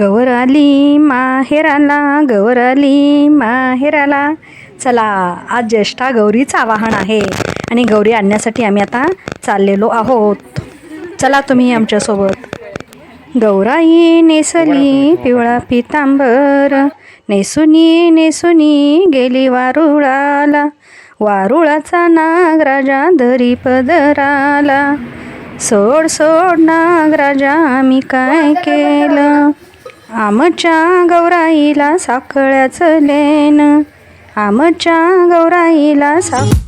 गवर आली माहेराला गवर आली माहेराला. चला आज ज्येष्ठा गौरीचं आवाहन आहे आणि गौरी आणण्यासाठी आम्ही आता चाललेलो आहोत. चला तुम्ही आमच्यासोबत. गौराई नेसली पिवळा पितांबर नेसुनी नेसुनी गेली वारुळाला. वारुळाचा नागराजा धरी पदराला. सोड सोड नागराजा आम्ही काय केलं? आमच्या गौराईला साखळ्याचं लेन आमच्या गौराईला साक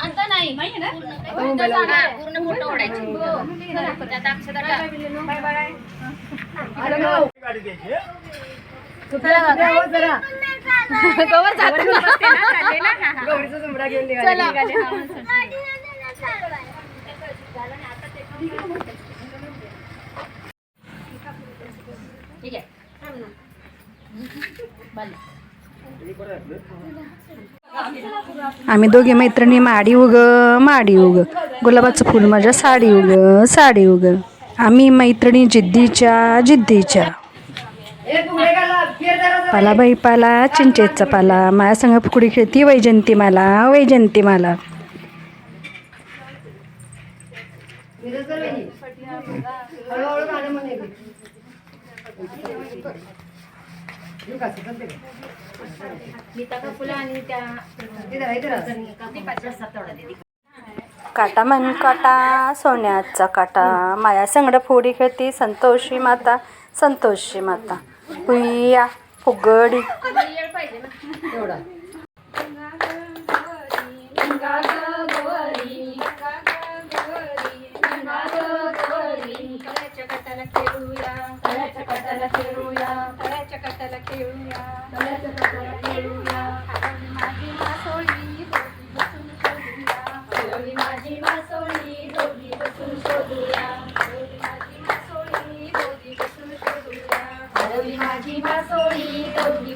आता नाही. पूर्ण फोटो ओढायचे. त्यात अक्षता ठीक आहे. आम्ही दोघी मैत्रिणी माडी उग माडी उग. गुलाबाचं फुल माझ्या साडी उग साडी उग. आम्ही मैत्रिणी जिद्दीच्या जिद्दीच्या. पाला बाई पाला चिंचेचा पाला. माझ्या संग फुकडी खेळती वैजंती मला वैजंती मला. काटा मन काटा सोन्याचा काटा. माया संगड फोडी खेळती संतोषी माता संतोषी माता. हुया फुगडी. कट्ट्याला खेळूया तळ्याच्या कट्ट्याला खेळूया? तळ्याच्या कट्ट्याला खेळूया? माझी मासोळी दोघी बसून शोधूया. हरवली माझी मासोळी दोघी बसून शोधूया. हरवली माझी मासोळी दोघी बसून शोधूया. हरवली माझी मासोळी दोघी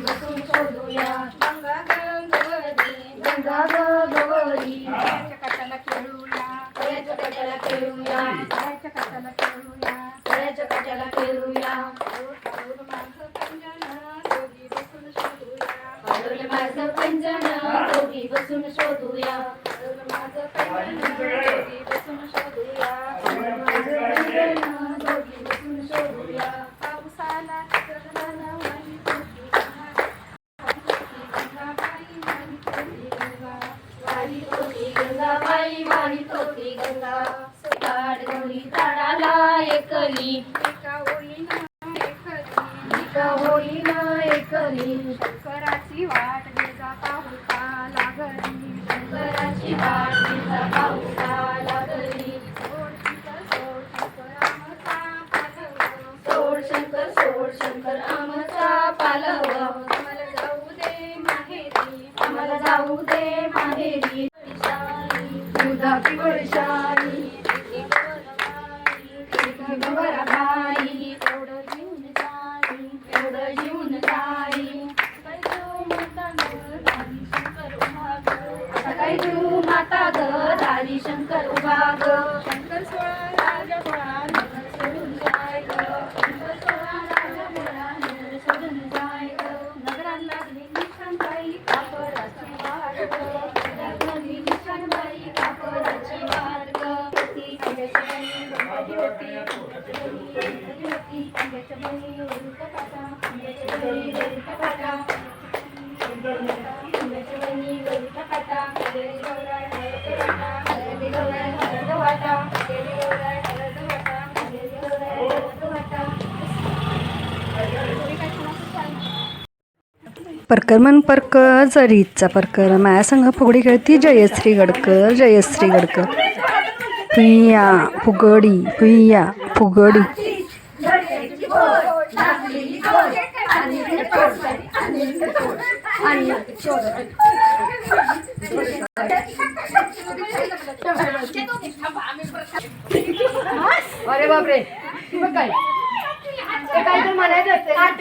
तू माता ग दारी शंकर उभा ग. परकर मन परकर जरीचा परकर माया संघ फुगडी खेळती जयश्री गडकर जयश्री गडकर. फुईया फुगडी फुईया फुगडी. अरे बापरे. काय. ते काय तर म्हणायचं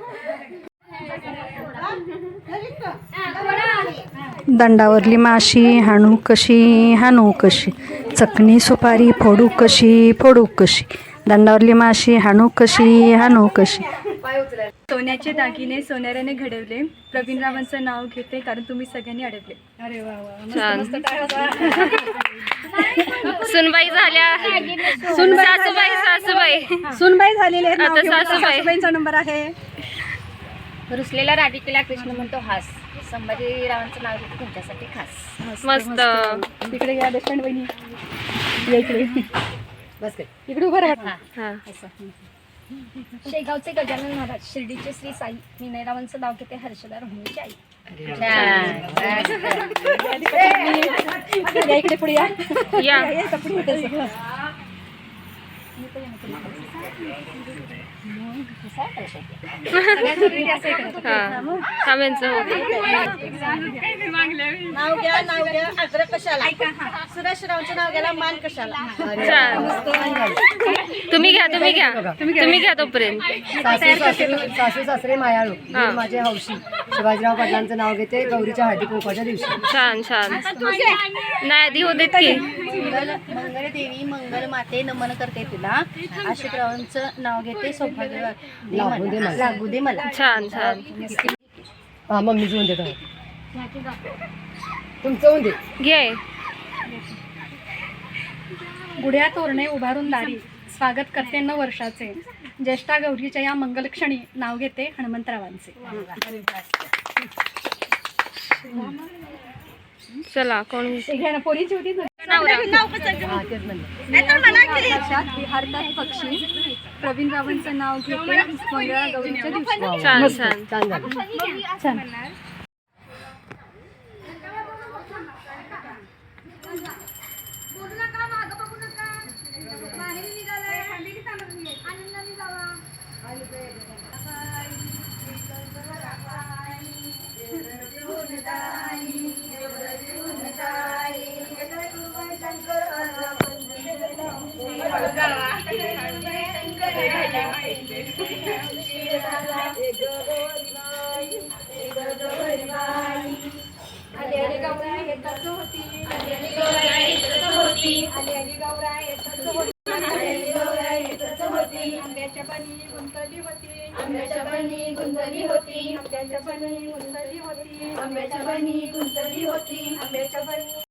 दंडावरली माशी हाणू कशी हाणू कशी? चकणी सुपारी फोडू कशी फोडू कशी? दंडावरली माशी हाणू कशी हाणू कशी. सोन्याचे दागिने सोन्याऱ्याने घडवले. प्रवीण रावांचं नाव घेते कारण तुम्ही सगळ्यांनी अडवले अरे वा सुनबाई झाल्या. सासूबाई सासूबाई. सुनबाई झालेले. सासूबाईंचा नंबर आहे. रुसलेला राधिकेला कृष्ण म्हणतो हास. संभाजी रावांचं नाव घेतो तुमच्यासाठी खास. मस्त. इकडे या बेस्ट फ्रेंड बहिणी या इकडे. बस काय इकडे उभं राहा. हा शेगावचे गजानन महाराज शिर्डीचे श्री साई मीनारावांचं नाव घेते हर्षदा रोहिणीची आई. या इकडे पुढे या. या. या, इथं पुढे येते सगळं. हा नाव घ्या नाव घ्या अग्र कशाला सुरेश रावचं नाव घ्यायला मान कशाला छान तुम्ही घ्या तुम्ही घ्या तुम्ही घ्या तोपर्यंत सासू सासरे सासू सासरे मायाळू हा. मी माझे हौशी शिवाजीराव पाटलांचं नाव घेते गौरीच्या हळदी कुंकवाच्या दिवशी छान छान नाही आधी होते की मंगल मंगल देवी मंगल माते नमन करते तुला. आशिषरावांचं नाव घेते सौभाग्य दे लागू दे मला. मला. लागू दे मला. छान छान. हा मम्मीच तुमचं होऊन दे. घे. गुढ्या तोरणे उभारून दारी स्वागत करते नऊ वर्षाचे. ज्येष्ठा गौरीच्या या मंगलक्षणी नाव घेते हनुमंतरावांचे. चला कोण पोरीची होती पक्षी. प्रवीण रावांचं नाव घेते मंगळा गौरीच्या दिवशी. छान. छान आंब्याच्या पाणी गुंतली होती. आंब्याच्या पाणी गुंतली होती. आंब्याच्या पाणी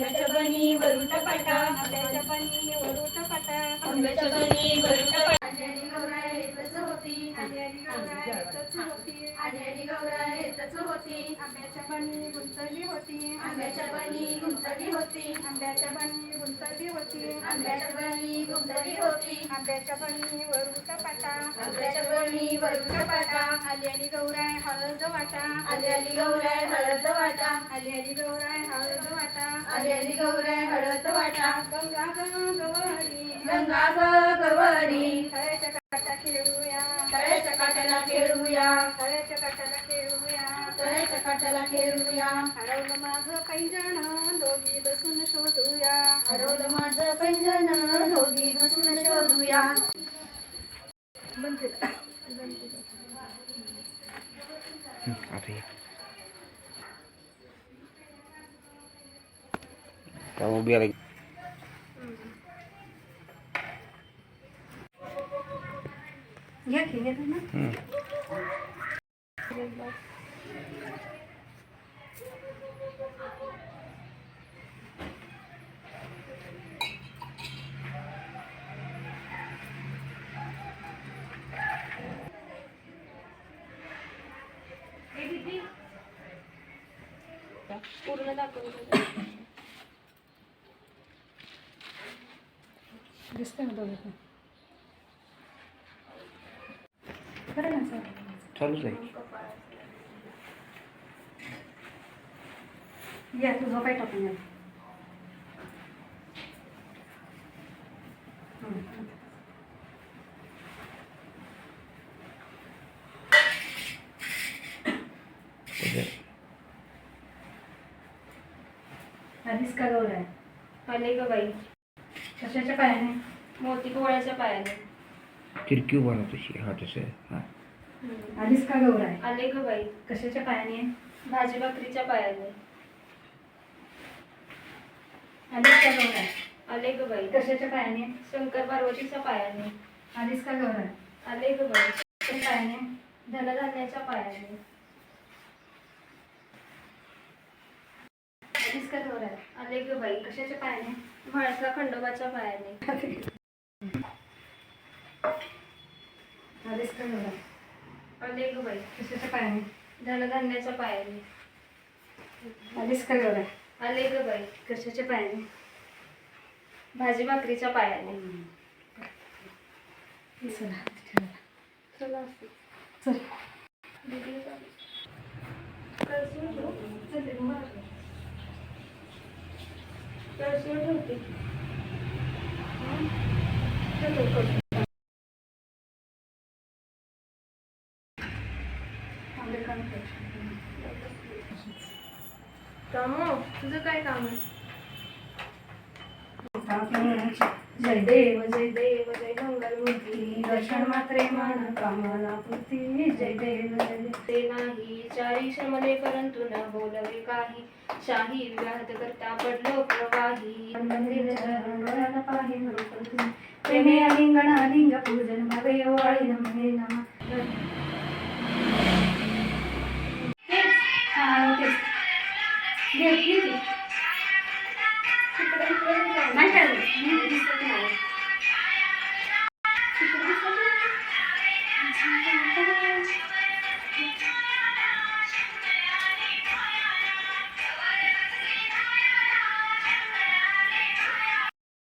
आंब्याच्या बनी वरुट पाटा आंब्याच्या बनी वरुट पाटा. आंब्याच्या बनी वरुट पाटा. आली गौरा येतच होती आली गौरा येतच होती. आली गौरा येतच होती. आंब्याच्या बनी गुंतली होती. आंब्याच्या बनी गुंतली होती. आंब्याच्या बनी गुंतली होती. आंब्याच्या बनी गुंतली होती. आंब्याच्या बनी वरुट पाटा. आंब्याच्या बनी वरुट पाटा. आली आली गौराय हळद वाटा. आली आली गौराय हळद वाटा. आली आली गौराय आली गौराय हळद वाटा. गंगा ग गवरी. गंगा गवरी. तळ्याच्या काटा खेळूया. तळ्याच्या काट्याला खेळूया. तळ्याच्या काट्याला खेळूया. तळ्याच्या काट्याला खेळूया. हरवलं माझं पैंजण दोघी बसून शोधूया. हरवलं माझं पैंजण दोघी बसून शोधूया. आता उभी राही घ्या की घेता ना हम्म. पूर्ण दाखवलं दिसते ना दोघे पण. खरं ना सर चालूच आहे. या तू झोपाय टाकून या. आधीच का गौर आहे? आले ग बाई. कशाच्या पायाने? मोती पोळ्याच्या पायाने. तिरकी उभा राहतो तशी हा तसं हा. आधीच का गौर आहे? आले ग बाई. कशाच्या पायाने? भाजी भाकरीच्या पायाने. आधीच का गौर आहे? आले ग बाई. कशाच्या पायाने? शंकर पार्वतीच्या पायाने. आधीच का गौर आहे? आले ग बाई. कशाच्या पायाने? धनधान्याच्या पायाने. आधीच का गौर आहे? आले ग बाई. कशाच्या पायाने? म्हाळसा खंडोबाच्या पायाने. आधीच का आहे आले ग बाई. कशाच्या पायाने. धनधान्याच्या पायाने. आधीच का आहे आले ग बाई. कशाच्या पायाने. भाजी भाकरीच्या पायाने. चला चला चल. ठेवते. तुझं काय काम आहे? जय देव जय देव जय मंगलमूर्ती दर्शन मात्रे मन कामना पूर्ती. जय देव जय ते नाही चारी श्रमले परंतु न बोलवे काही. शाही विवाहत करता पडलो प्रवाही. मंदिर चरण डोळ्याला म्हणून प्रेमे अलिंगण अलिंग पूजन भवे ओवाळी नमे नम. घे,